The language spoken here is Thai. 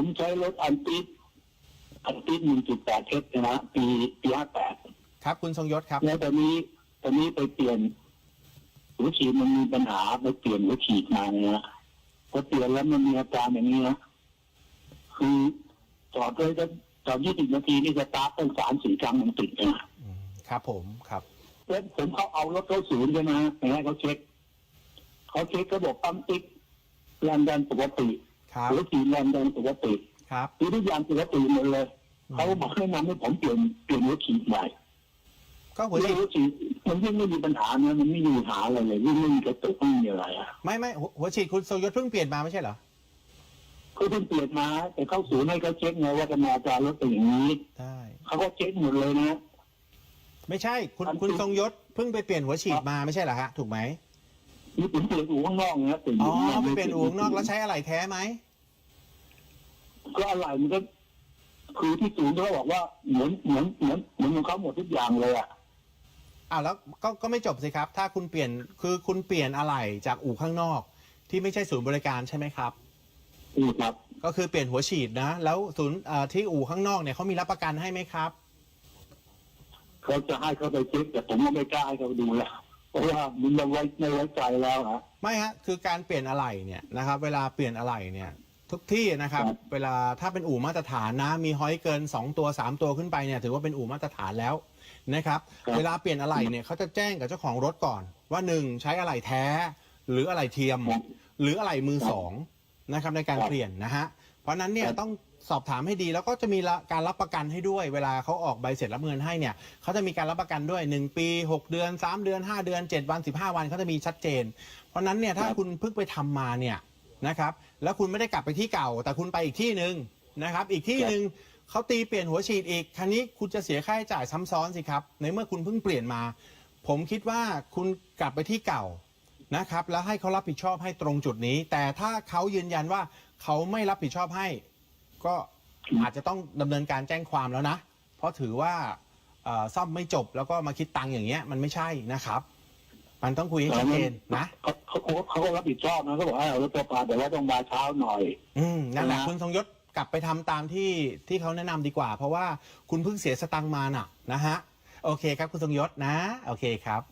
ผมใช้รถอันติดอันติดหนึ่งจุดแปดเทสนะฮะปีปีห้าแปดครับ คุณทรงยศครับ แล้วตอนนี้ตอนนี้ไปเปลี่ยนหัวฉีดมันมีปัญหาไปเปลี่ยนหัวฉีดมาเนี่ยนะพอเปลี่ยนแล้วมันมีอาการอย่างนี้นะคือจอดเลยจะจอดยี่สิบนาทีนี่จะตาร์ทเป็นสามสี่ครั้งมันติดเลยนะอืมครับผมครับแล้วผมเขาเอารถเข้าศูนย์ใช่ไหมไปให้เขาเช็คเขาเช็คก็บอกปั๊มติ๊กแรงดันปกติ ครับหัวฉีดแรงดันปกติครับคือทุกอย่างปกติหมดเลยอืมเขาบอกแนะนำให้ผมเปลี่ยนเปลี่ยนหัวฉีดใหม่ก็หัวฉีดหัวฉีดมันยิ่งไม่มีปัญหานะมันไม่มีปัญหาอะไรเลยยิ่งไม่มีกระตุกไม่มีอะไรอะไม่ไม่หัวหัวฉีดคุณทรงยศเพิ่งเปลี่ยนมาไม่ใช่เหรอเขาเพิ่งเปลี่ยนมาแต่เข้าศูนย์ให้เขาเช็คไงว่าจะมาอาการรถเป็นอย่างนี้ได้เขาก็เช็คหมดเลยนะไม่ใช่ คุณอันที่คุณทรงยศเพิ่งไปเปลี่ยนหัวฉีดมาไม่ใช่เหรอฮะถูกไหม นี่ผมเปลี่ยนอู่ข้างนอกนะเปลี่ยนอ๋ออู่ข้างนอกไปเปลี่ยนอู่ข้างนอกแล้วใช้อะไรแท้ไหมก็อะไรมันก็คือที่ศูนย์เขาบอกว่าเหมือนเหมือนเหมือนเหมือนของเขาหมดทุกอย่างเลยอะอ้าวแล้วก็ก็ไม่จบสิครับ ถ้าคุณเปลี่ยนคือคุณเปลี่ยนอะไรจากอู่ข้างนอก ที่ไม่ใช่ศูนย์บริการใช่ไหมครับนี่ครับ ก็คือเปลี่ยนหัวฉีดนะ แล้วศูนย์เอ่อที่อู่ข้างนอกเนี่ยเขามีรับประกันให้ไหมครับ เขาจะให้เขาไปเช็คแต่ผมก็ไม่กล้าให้เขาดูแล้ว เพราะว่ามันเราไว้ไม่ไว้ใจแล้วฮะ ไม่ฮะคือการเปลี่ยนอะไหล่เนี่ยนะครับ เวลาเปลี่ยนอะไหล่เนี่ย ทุกที่นะครับ ครับ เวลาถ้าเป็นอู่มาตรฐานนะมีฮอยเกิน 2 ตัว 3 ตัวขึ้นไปเนี่ยถือว่าเป็นอู่มาตรฐานแล้วนะครับเวลาเปลี่ยนอะไหล่เนี่ยเขาจะแจ้งกับเจ้าของรถก่อน ว่าหนึ่งใช้อะไหล่แท้ หรืออะไหล่เทียม ครับ หรืออะไหล่มือครับสองนะครับในการครับเปลี่ยนนะฮะเพราะฉะนั้นเนี่ยครับต้อง สอบถามให้ดีแล้วก็จะมีละการรับประกันให้ด้วย เวลาเขาออกใบเสร็จรับเงินให้เนี่ยเขาจะมีการรับประกันด้วย 1 ปี 6 เดือน 3 เดือน 5 เดือน 7 วัน 15 วันเขาจะมีชัดเจน เพราะฉะนั้นเนี่ยถ้าครับคุณเพิ่งไปทำมาเนี่ยนะครับแล้วคุณไม่ได้กลับไปที่เก่า แต่คุณไปอีกที่หนึ่งนะครับอีกที่หนึ่งเขาตีเปลี่ยนหัวฉีดอีกคันนี้คุณจะเสียค่าใช้จ่ายซ้ำซ้อนสิครับในเมื่อคุณเพิ่งเปลี่ยนมา ผมคิดว่าคุณกลับไปที่เก่านะครับแล้วให้เขารับผิดชอบให้ตรงจุดนี้ แต่ถ้าเขายืนยันว่าเขาไม่รับผิดชอบให้ ก็อาจจะต้องดำเนินการแจ้งความแล้วนะ เพราะถือว่าเอ่อซ่อมไม่จบแล้วก็มาคิดตังค์อย่างเงี้ยมันไม่ใช่นะครับ มันต้องคุยให้ชัดเจนนะ เขาเขาเขาเขาก็รับผิดชอบนะเขาบอกให้เอารถตัวปลาแต่ว่าต้องมาเช้าหน่อย อืมนั่นแหละนะคุณทรงยศกลับไปทำตามที่ที่เขาแนะนำดีกว่า เพราะว่าคุณเพิ่งเสียสตังค์มาน่ะนะฮะ โอเคครับคุณทรงยศนะ โอเคครับ